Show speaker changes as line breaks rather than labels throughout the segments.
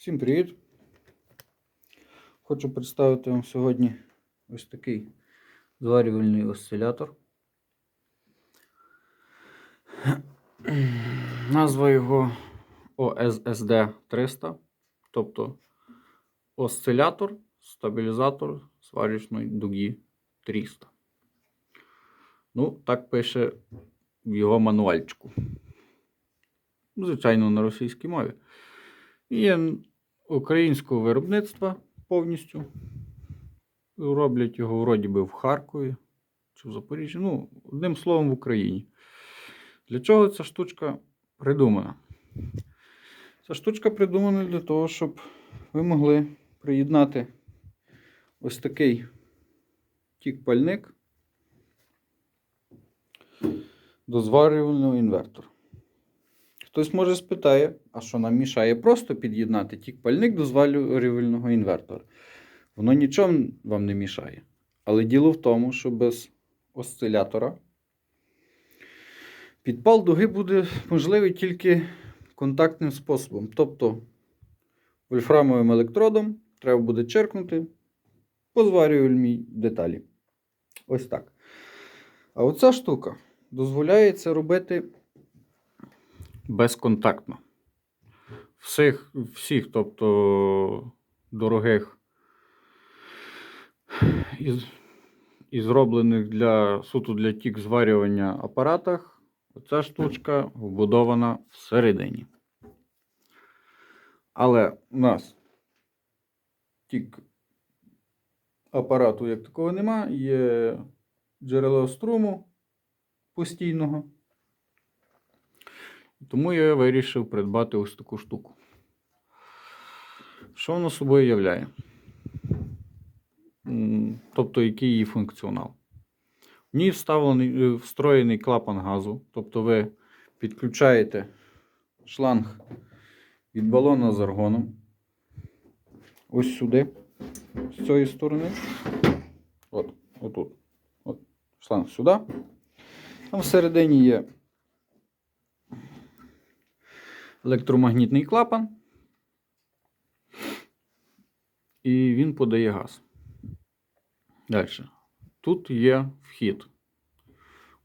Всім привіт! Хочу представити вам сьогодні ось такий зварювальний осцилятор. Назва його OSSD 300, тобто осцилятор, стабілізатор сварочної дуги 300. Ну, так пише в його мануальчику. Звичайно, на російській мові. Є українського виробництва повністю. Роблять його вроді би в Харкові чи в Запоріжжі. Ну, одним словом, в Україні. Для чого ця штучка придумана? Ця штучка придумана для того, щоб ви могли приєднати ось такий тік-пальник до зварювального інвертора. Хтось може спитає, а що нам мішає просто під'єднати тік-пальник до зварювального інвертора. Воно нічого вам не мішає. Але діло в тому, що без осцилятора підпал дуги буде можливий тільки контактним способом. Тобто вольфрамовим електродом треба буде черкнути по зварювальній деталі. Ось так. А оця штука дозволяє це робити безконтактно. Всіх, всіх тобто дорогих і, і зроблених для суто для тік зварювання апаратах, оця штучка вбудована всередині. Але у нас тік апарату як такого нема, є джерело струму постійного. Тому я вирішив придбати ось таку штуку. Що воно собою являє? Тобто, який її функціонал? В ній вставлений, е, встроєний клапан газу. Тобто ви підключаєте шланг від балона з аргоном. Ось сюди, з цієї сторони. От, отут. От, шланг сюди. Там всередині є електромагнітний клапан. І він подає газ. Далі. Тут є вхід.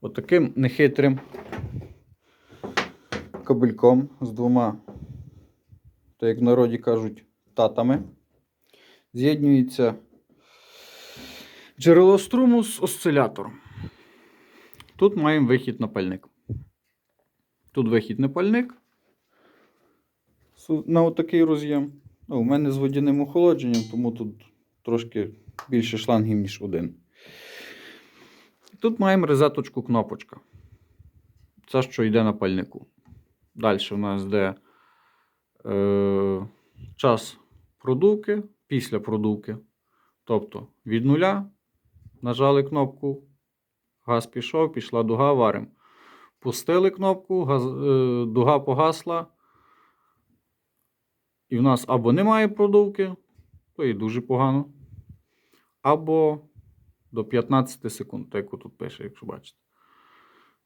Отаким нехитрим кабельком з двома, так як в народі кажуть, татами. З'єднюється джерело струму з осцилятором. Тут маємо вихід на пальник. Тут вихід на пальник на отакий роз'єм. Ну, у мене з водяним охолодженням, тому тут трошки більше шлангів, ніж один. Тут маємо розеточку кнопочка. Це, що йде на пальнику. Далі у нас йде е, час продувки, після продувки. Тобто від нуля нажали кнопку, газ пішов, пішла дуга, варимо. Пустили кнопку, газ, е, дуга погасла. І в нас або немає продувки, то і дуже погано. Або до 15 секунд, так як тут пише, якщо бачите.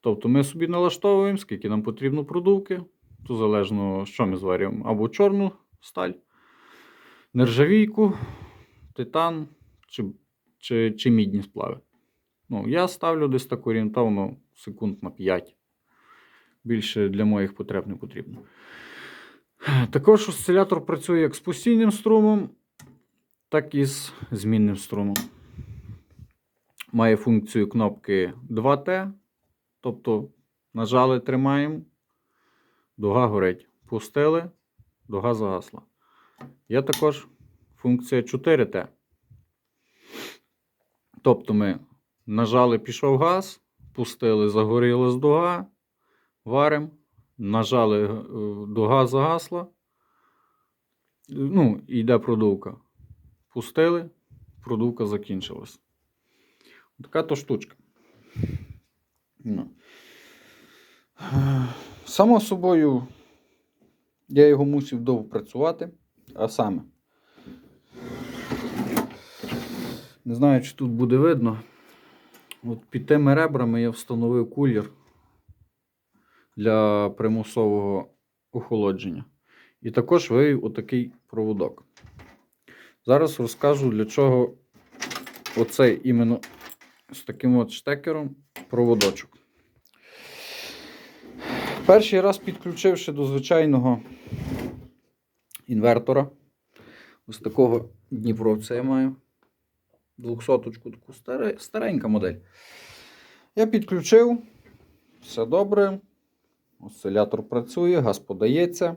Тобто ми собі налаштовуємо, скільки нам потрібно продувки. То залежно, що ми зварюємо. Або чорну сталь, нержавійку, титан чи, чи, чи мідні сплави. Ну, я ставлю десь так орієнтовно секунд на 5. Більше для моїх потреб не потрібно. Також осцилятор працює як з постійним струмом, так і з змінним струмом. Має функцію кнопки 2T. Тобто нажали, тримаємо, дуга горить. Пустили, дуга загасла. Є також функція 4T. Тобто ми нажали, пішов газ, пустили, загорілась дуга, варимо, нажали, е, дуга загасла. Ну, йде продувка. Пустили, продувка закінчилась. Така то штучка. Ну. Само собою, я його мусив довго працювати, а саме. Не знаю, чи тут буде видно. От під тими ребрами я встановив кулір для примусового охолодження. І також вивів отакий проводок. Зараз розкажу, для чого оцей іменно з таким от штекером проводочок. Перший раз підключивши до звичайного інвертора. Ось такого Дніпровця я маю. 200-ку таку старенька модель. Я підключив, все добре. Осцилятор працює, газ подається.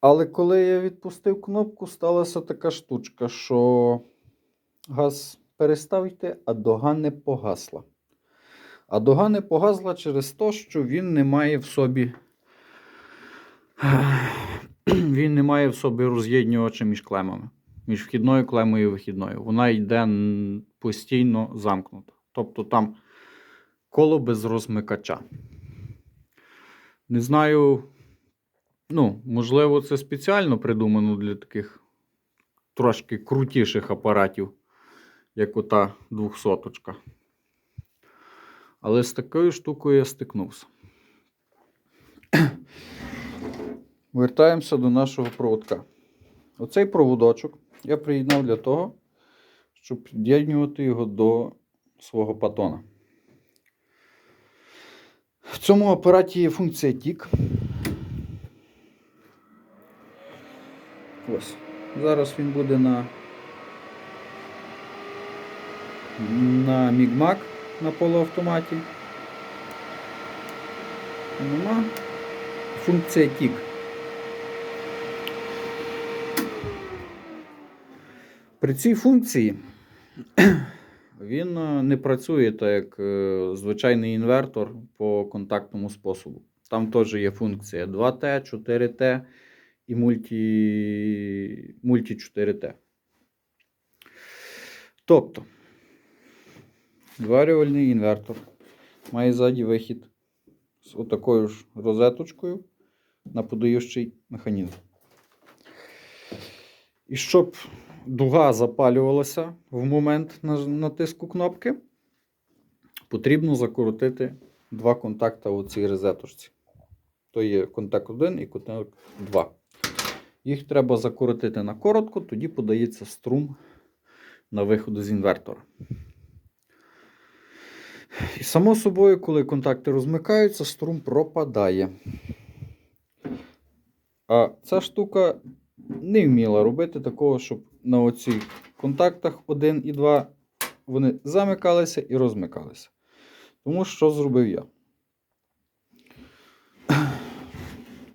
Але коли я відпустив кнопку, сталася така штучка, що газ перестав йти, а дога не погасла. А дога не погасла через те, що він не має в собі. Він не має в собі роз'єднювача між клемами, між вхідною клемою і вихідною. Вона йде постійно замкнута. Тобто там коло без розмикача. Не знаю, ну, можливо, це спеціально придумано для таких трошки крутіших апаратів, як ота двохсоточка. Але з такою штукою я стикнувся. Вертаємося до нашого проводка. Оцей проводочок я приєднав для того, щоб під'єднувати його до свого патона. В цьому апараті є функція TIC. Ось. Зараз він буде на, на Мігмак на полуавтоматі. Нема. Функція TIC. При цій функції він е, не працює так, як е, звичайний інвертор по контактному способу. Там теж є функція 2T, 4T і мульті, мульті 4T. Тобто, зварювальний інвертор має ззаді вихід з отакою ж розеточкою на подаючий механізм. І щоб дуга запалювалася в момент натиску кнопки, потрібно закоротити два контакти у цій розеточці. То є контакт 1 і контакт 2. Їх треба закоротити на коротко, тоді подається струм на виходу з інвертора. І само собою, коли контакти розмикаються, струм пропадає. А ця штука не вміла робити такого, щоб на оцих контактах 1 і 2 вони замикалися і розмикалися. Тому що зробив я?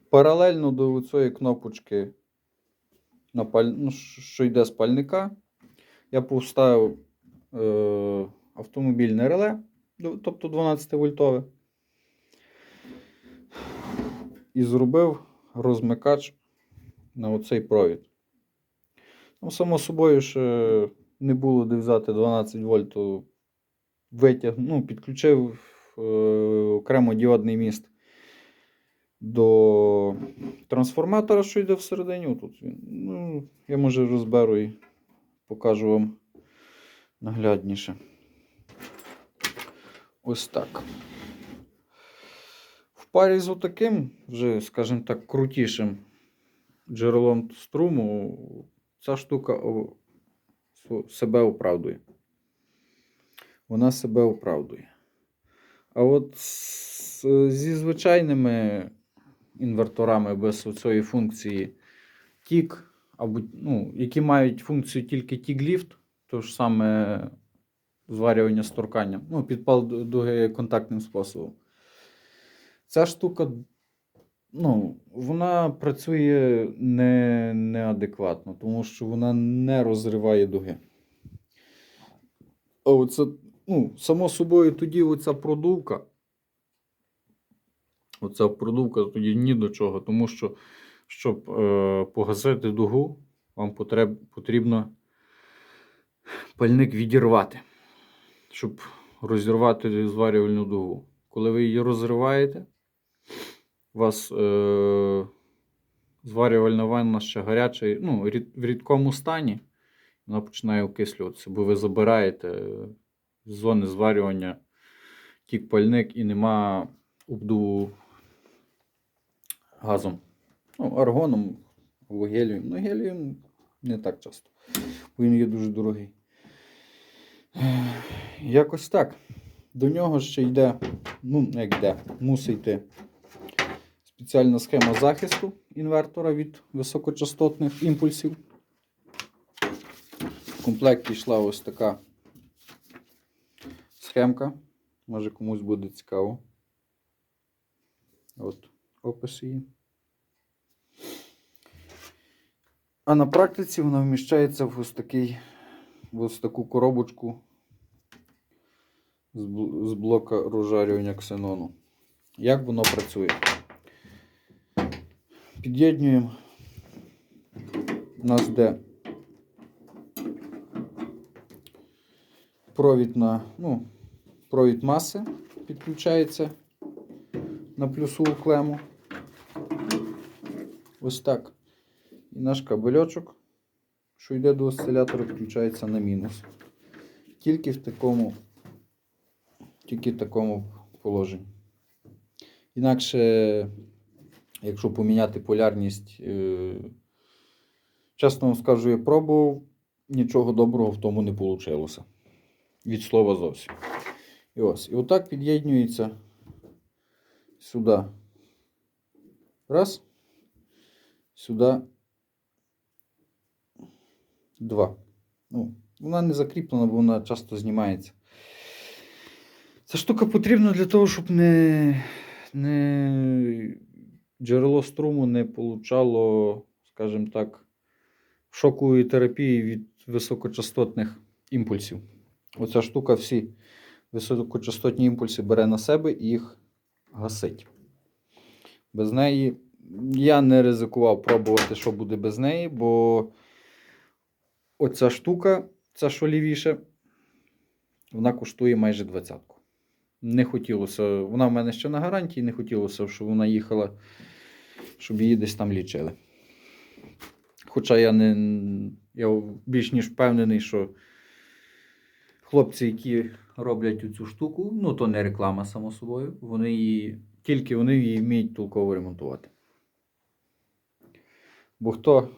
Паралельно до цієї кнопочки, ну, що йде з пальника, я поставив е... автомобільне реле, тобто 12 вольтове, і зробив розмикач на оцей провід. Ну, само собою, ще не було де взяти 12 вольт, витяг, ну, підключив е, окремо діодний міст до трансформатора, що йде всередині. Отут він. Ну, я може розберу і покажу вам наглядніше. Ось так. В парі з отаким, вже, скажімо так, крутішим джерелом струму, ця штука себе оправдує. Вона себе оправдує. А от зі звичайними інверторами без цієї функції тік, або, ну, які мають функцію тільки тік-ліфт, то ж саме зварювання з торканням, ну, підпал ду- дуги контактним способом. Ця штука ну, вона працює не, неадекватно, тому що вона не розриває дуги. А оце, ну, само собою, тоді оця продувка. Оця продувка тоді ні до чого, тому що, щоб е, погасити дугу, вам потреб, потрібно пальник відірвати, щоб розірвати зварювальну дугу. Коли ви її розриваєте, у вас е, зварювальна ванна ще гаряча, ну, в рідкому стані, вона починає окислюватися, бо ви забираєте е, з зони зварювання тік пальник і нема обдуву газом Ну, аргоном або гелієм. Ну, гелієм не так часто. Бо він є дуже дорогий. Якось так. До нього ще йде, ну, як йде, мусить йти спеціальна схема захисту інвертора від високочастотних імпульсів. В комплекті йшла ось така схемка. Може комусь буде цікаво. От опис її. А на практиці вона вміщається в ось такий, в ось таку коробочку з, блока розжарювання ксенону. Як воно працює? Під'єднуємо. У нас де провід на, ну, провід маси підключається на плюсову клему. Ось так. І наш кабельочок, що йде до осцилятора, підключається на мінус. Тільки в такому, тільки в такому положенні. Інакше, якщо поміняти полярність, е, чесно вам скажу, я пробував, нічого доброго в тому не вийшло. Від слова зовсім. І ось. І отак під'єднюється сюди. Раз. Сюди. Два. Ну, вона не закріплена, бо вона часто знімається. Ця штука потрібна для того, щоб не, не джерело струму не получало, скажімо так, шокової терапії від високочастотних імпульсів. Оця штука всі високочастотні імпульси бере на себе і їх гасить. Без неї я не ризикував пробувати, що буде без неї, бо оця штука, ця що лівіше, вона коштує майже двадцятку. Не хотілося, вона в мене ще на гарантії, не хотілося, щоб вона їхала, щоб її десь там лічили. Хоча я не я більш ніж впевнений, що хлопці, які роблять цю штуку, ну то не реклама, само собою, вони її, тільки вони її вміють толково ремонтувати. Бо хто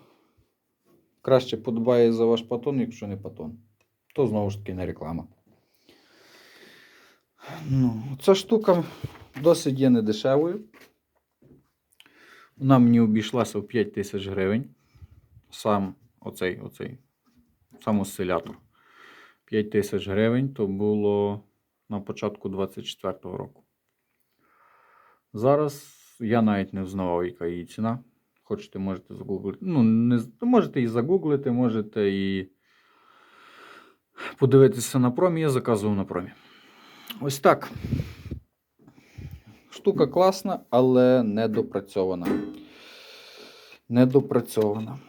краще подбає за ваш патон, якщо не патон, то знову ж таки не реклама. Ну, ця штука досить є недешевою. Вона мені обійшлася в 5 тисяч гривень. Сам оцей, оцей, сам осцилятор. 5 тисяч гривень то було на початку 24-го року. Зараз я навіть не взнавав, яка її ціна. Хочете, можете загуглити. Ну, не, можете і загуглити, можете і подивитися на промі. Я заказував на промі. Ось так. Штука класна, але недопрацьована. Недопрацьована.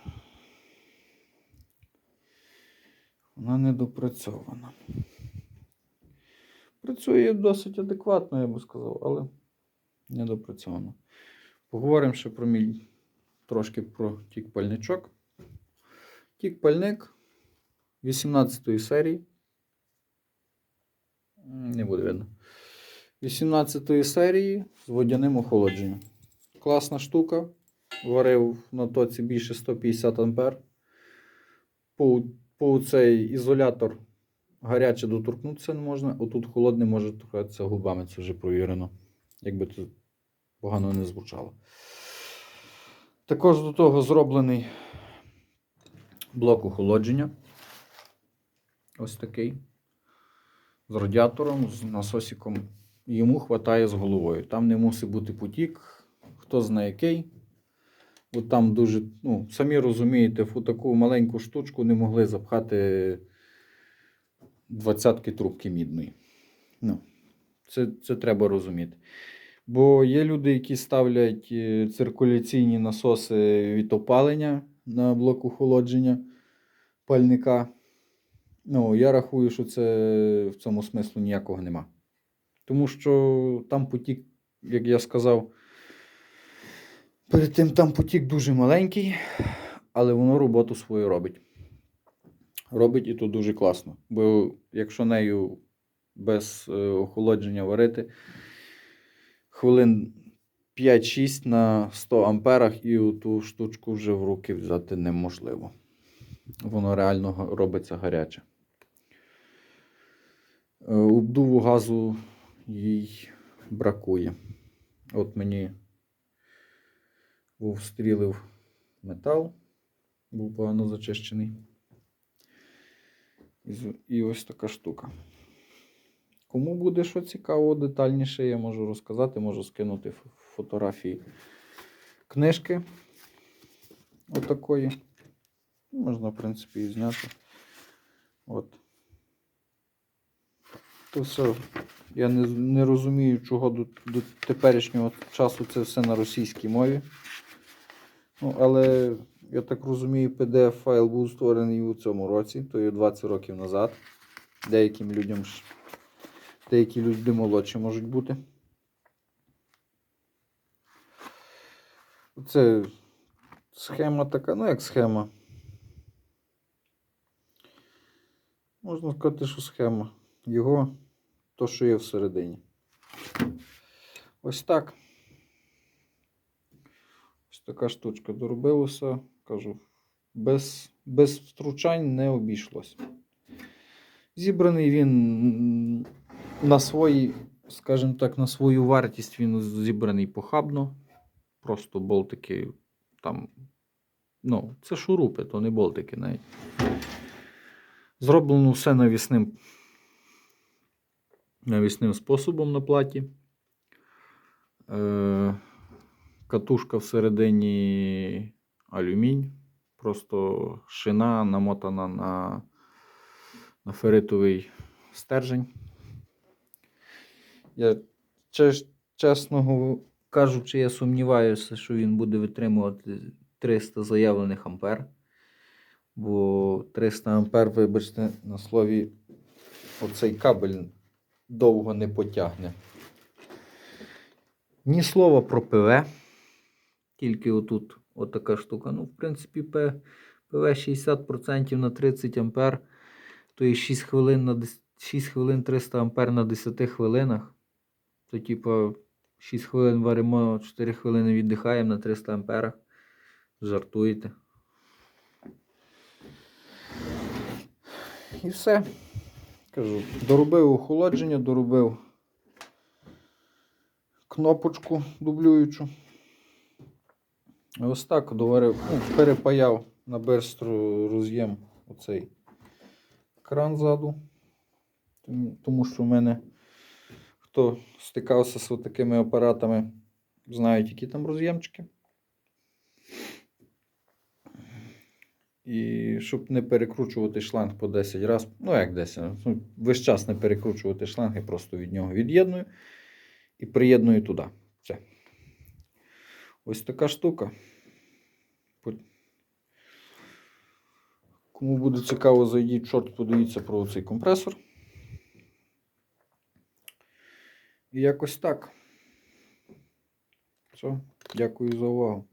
Вона недопрацьована. Працює досить адекватно, я би сказав, але недопрацьовано. Поговоримо ще про мій трошки про тік-пальничок. Тік-пальник 18 серії. Не буде видно. 18 серії з водяним охолодженням. Класна штука. Варив на тоці більше 150 ампер. По, по цей ізолятор гаряче доторкнутися не можна, отут холодний може торкатися губами, це вже провірено. Якби це погано не звучало. Також до того зроблений блок охолодження. Ось такий. З радіатором, з насосиком. Йому хватає з головою. Там не мусить бути потік, хто знає який. Бо там дуже, ну, самі розумієте, в таку маленьку штучку не могли запхати двадцятки трубки мідної. Ну, це, це треба розуміти. Бо є люди, які ставлять е, циркуляційні насоси від опалення на блок охолодження пальника. Ну, я рахую, що це в цьому смислу ніякого нема. Тому що там потік, як я сказав, перед тим там потік дуже маленький, але воно роботу свою робить. Робить і то дуже класно. Бо якщо нею без е, охолодження варити, хвилин 5-6 на 100 амперах і ту штучку вже в руки взяти неможливо. Воно реально робиться гаряче. Е, Обдуву газу їй бракує. От мені був стрілив метал, був погано зачищений. І, ось така штука. Кому буде що цікаво, детальніше, я можу розказати, можу скинути фотографії книжки отакої. Можна, в принципі, і зняти. От. То все. Я не, не розумію, чого до, до теперішнього часу це все на російській мові. Ну, але я так розумію, PDF-файл був створений у цьому році, то є 20 років назад. Деяким людям Деякі люди молодші можуть бути. Це схема така, ну як схема. Можна сказати, що схема. Його то, що є всередині. Ось так. Ось така штучка доробилася. Кажу, без, без втручань не обійшлось. Зібраний він на свої, скажімо так, на свою вартість він зібраний похабно. Просто болтики там. Ну, це шурупи, то не болтики навіть. Зроблено все навісним, навісним способом на платі. Е, катушка всередині алюмінь. Просто шина намотана на, на феритовий стержень. Я чесно кажучи, я сумніваюся, що він буде витримувати 300 заявлених ампер. Бо 300 ампер, вибачте, на слові, оцей кабель довго не потягне. Ні слова про ПВ. Тільки отут отака штука. Ну, в принципі, ПВ 60% на 30 ампер, то є 6 хвилин на 10 6 хвилин 300 ампер на 10 хвилинах. То, типу, 6 хвилин варимо, 4 хвилини віддихаємо на 300 амперах. Жартуєте. І все. Кажу, доробив охолодження, доробив кнопочку дублюючу. Ось так доварив, ну, перепаяв на берстру роз'єм оцей кран ззаду. Тому- що в мене, хто стикався з такими апаратами, знають, які там роз'ємчики. І щоб не перекручувати шланг по 10 разів, ну як 10, ну, весь час не перекручувати шланг, я просто від нього від'єдную і приєдную туди. Все. Ось така штука. Кому буде цікаво, зайдіть в шорт, подивіться про цей компресор. І якось так. Все, дякую за увагу.